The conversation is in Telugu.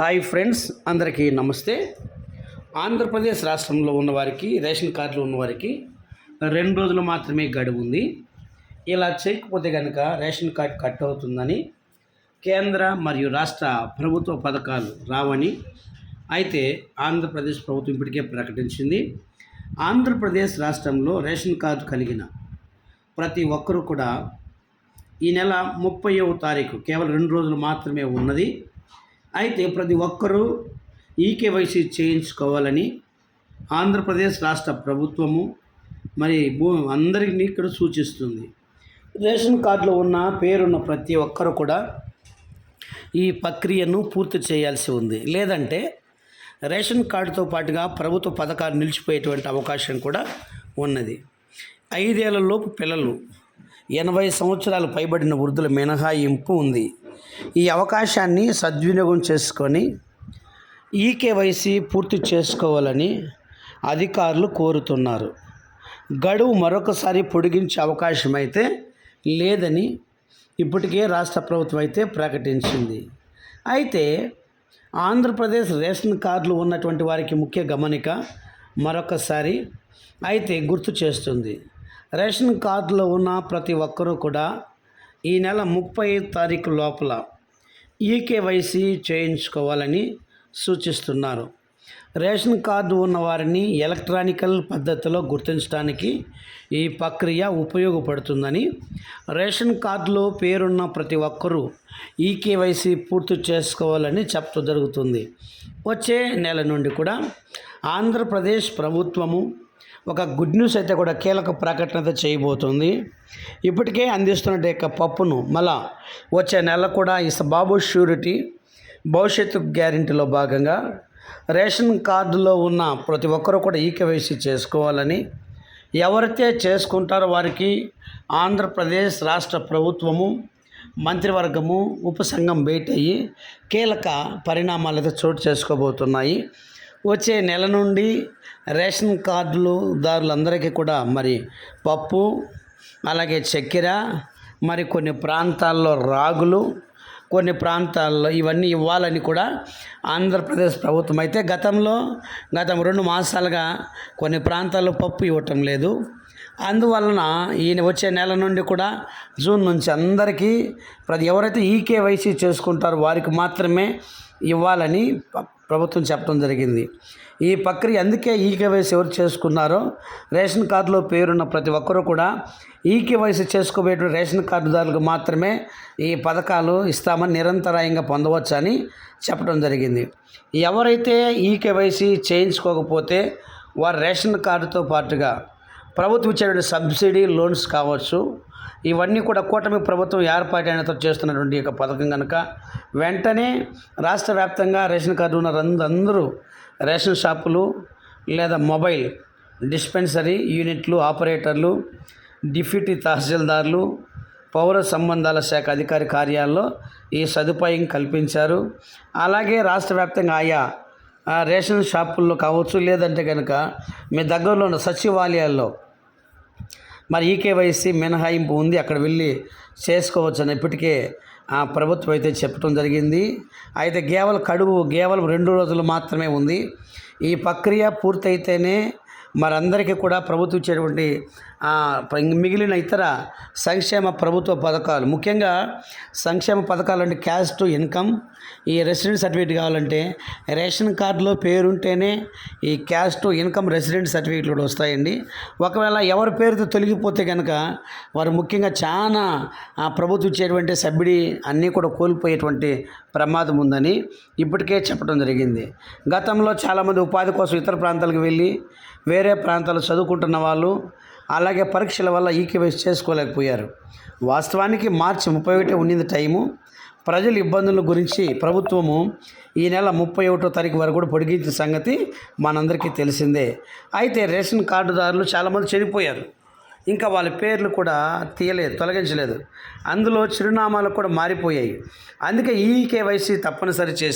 హాయ్ ఫ్రెండ్స్ అందరికీ నమస్తే. ఆంధ్రప్రదేశ్ రాష్ట్రంలో ఉన్నవారికి రేషన్ కార్డులు ఉన్నవారికి రెండు రోజులు మాత్రమే గడువు ఉంది. ఇలా చేయకపోతే కనుక రేషన్ కార్డు కట్ అవుతుందని కేంద్ర మరియు రాష్ట్ర ప్రభుత్వ పథకాలు రావని అయితే ఆంధ్రప్రదేశ్ ప్రభుత్వం ఇప్పటికే ప్రకటించింది. ఆంధ్రప్రదేశ్ రాష్ట్రంలో రేషన్ కార్డు కలిగిన ప్రతి ఒక్కరూ కూడా ఈ నెల ముప్పైవ తారీఖు కేవలం రెండు రోజులు మాత్రమే ఉన్నది. అయితే ప్రతి ఒక్కరూ ఈకేవైసీ చేయించుకోవాలని ఆంధ్రప్రదేశ్ రాష్ట్ర ప్రభుత్వము మరి భూ అందరినీ ఇక్కడ సూచిస్తుంది. రేషన్ కార్డులో ఉన్న పేరున్న ప్రతి ఒక్కరు కూడా ఈ ప్రక్రియను పూర్తి చేయాల్సి ఉంది. లేదంటే రేషన్ కార్డుతో పాటుగా ప్రభుత్వ పథకాలు నిలిచిపోయేటువంటి అవకాశం కూడా ఉన్నది. ఐదేళ్ళలోపు పిల్లలు ఎనభై సంవత్సరాలు పైబడిన వృద్ధుల మినహాయింపు ఉంది. ఈ అవకాశాన్ని సద్వినియోగం చేసుకొని ఈకేవైసీ పూర్తి చేసుకోవాలని అధికారులు కోరుతున్నారు. గడువు మరొకసారి పొడిగించే అవకాశం అయితే లేదని ఇప్పటికే రాష్ట్ర ప్రభుత్వం అయితే ప్రకటించింది. అయితే ఆంధ్రప్రదేశ్ రేషన్ కార్డులు ఉన్నటువంటి వారికి ముఖ్య గమనిక మరొకసారి అయితే గుర్తు చేస్తుంది. రేషన్ కార్డులో ఉన్న ప్రతి ఒక్కరూ కూడా ఈ నెల ముప్పై తారీఖు లోపల ఈకేవైసీ చేయించుకోవాలని సూచిస్తున్నారు. రేషన్ కార్డు ఉన్నవారిని ఎలక్ట్రానికల్ పద్ధతిలో గుర్తించడానికి ఈ ప్రక్రియ ఉపయోగపడుతుందని రేషన్ కార్డులో పేరున్న ప్రతి ఒక్కరూ ఈకేవైసీ పూర్తి చేసుకోవాలని చెప్పడం జరుగుతుంది. వచ్చే నెల నుండి కూడా ఆంధ్రప్రదేశ్ ప్రభుత్వము ఒక గుడ్ న్యూస్ అయితే కూడా కీలక ప్రకటన అయితే చేయబోతుంది. ఇప్పటికే అందిస్తున్న యొక్క పప్పును మళ్ళా వచ్చే నెల కూడా ఈ బాబు షూరిటీ భవిష్యత్తు గ్యారెంటీలో భాగంగా రేషన్ కార్డులో ఉన్న ప్రతి ఒక్కరూ కూడా ఈకేవైసీ చేసుకోవాలని ఎవరైతే చేసుకుంటారో వారికి ఆంధ్రప్రదేశ్ రాష్ట్ర ప్రభుత్వము మంత్రివర్గము ఉపసంఘం భేటీ అయ్యి కీలక పరిణామాలు అయితే చోటు చేసుకోబోతున్నాయి. వచ్చే నెల నుండి రేషన్ కార్డులు దారులందరికీ కూడా మరి పప్పు అలాగే చక్కెర మరి కొన్ని ప్రాంతాల్లో రాగులు కొన్ని ప్రాంతాల్లో ఇవన్నీ ఇవ్వాలని కూడా ఆంధ్రప్రదేశ్ ప్రభుత్వం. అయితే గతంలో గత రెండు మాసాలుగా కొన్ని ప్రాంతాల్లో పప్పు ఇవ్వటం లేదు. అందువలన ఈయన వచ్చే నెల నుండి కూడా జూన్ నుంచి అందరికీ ప్రతి ఎవరైతే ఈకేవైసీ చేసుకుంటారో వారికి మాత్రమే ఇవ్వాలని ప్రభుత్వం చెప్పడం జరిగింది. ఈ ప్రక్రియ అందుకే ఈకేవైసీ ఎవరు చేసుకున్నారో రేషన్ కార్డులో పేరున్న ప్రతి ఒక్కరూ కూడా ఈకేవైసీ చేసుకోబోయే రేషన్ కార్డుదారులకు మాత్రమే ఈ పథకాలు ఇస్తామని నిరంతరాయంగా పొందవచ్చని చెప్పడం జరిగింది. ఎవరైతే ఈకేవైసీ చేయించుకోకపోతే వారు రేషన్ కార్డుతో పాటుగా ప్రభుత్వం ఇచ్చేటువంటి సబ్సిడీ లోన్స్ కావచ్చు ఇవన్నీ కూడా కూటమి ప్రభుత్వం ఏర్పాటైనతో చేస్తున్నటువంటి యొక్క పథకం కనుక వెంటనే రాష్ట్ర వ్యాప్తంగా రేషన్ కార్డు ఉన్న అందరూ రేషన్ షాపులు లేదా మొబైల్ డిస్పెన్సరీ యూనిట్లు ఆపరేటర్లు డిప్యూటీ తహసీల్దార్లు పౌర సంబంధాల శాఖ అధికారి కార్యాల్లో ఈ సదుపాయం కల్పించారు. అలాగే రాష్ట్ర వ్యాప్తంగా ఆయా రేషన్ షాపుల్లో కావచ్చు లేదంటే కనుక మీ దగ్గరలో ఉన్న సచివాలయాల్లో మరి ఈకేవైసీ మినహాయింపు ఉంది అక్కడ వెళ్ళి చేసుకోవచ్చు అని ఇప్పటికే ఆ ప్రభుత్వం అయితే చెప్పడం జరిగింది. అయితే కేవలం కడువు కేవలం రెండు రోజులు మాత్రమే ఉంది. ఈ ప్రక్రియ పూర్తయితేనే మరందరికీ కూడా ప్రభుత్వం ఇచ్చేటువంటి మిగిలిన ఇతర సంక్షేమ ప్రభుత్వ పథకాలు. ముఖ్యంగా సంక్షేమ పథకాలు అంటే క్యాష్ టు ఇన్కమ్. ఈ రెసిడెంట్ సర్టిఫికేట్ కావాలంటే రేషన్ కార్డులో పేరుంటేనే ఈ క్యాష్ టు ఇన్కమ్ రెసిడెంట్ సర్టిఫికేట్లు కూడా వస్తాయండి. ఒకవేళ ఎవరి పేరుతో తొలగిపోతే కనుక వారు ముఖ్యంగా చాలా ప్రభుత్వం ఇచ్చేటువంటి సబ్సిడీ అన్నీ కూడా కోల్పోయేటువంటి ప్రమాదం ఉందని ఇప్పటికే చెప్పడం జరిగింది. గతంలో చాలామంది ఉపాధి కోసం ఇతర ప్రాంతాలకు వెళ్ళి వేరే ప్రాంతాలు చదువుకుంటున్న వాళ్ళు అలాగే పరీక్షల వల్ల ఈకేవైసీ చేసుకోలేకపోయారు. వాస్తవానికి మార్చి ముప్పై ఒకటి ఉండింది టైము. ప్రజల ఇబ్బందుల గురించి ప్రభుత్వము ఈ నెల ముప్పై ఒకటో తారీఖు వరకు కూడా పొడిగించిన సంగతి మనందరికీ తెలిసిందే. అయితే రేషన్ కార్డుదారులు చాలామంది చనిపోయారు. ఇంకా వాళ్ళ పేర్లు కూడా తీయలేదు తొలగించలేదు. అందులో చిరునామాలు కూడా మారిపోయాయి. అందుకే ఈ కేవైసీ తప్పనిసరి చేసి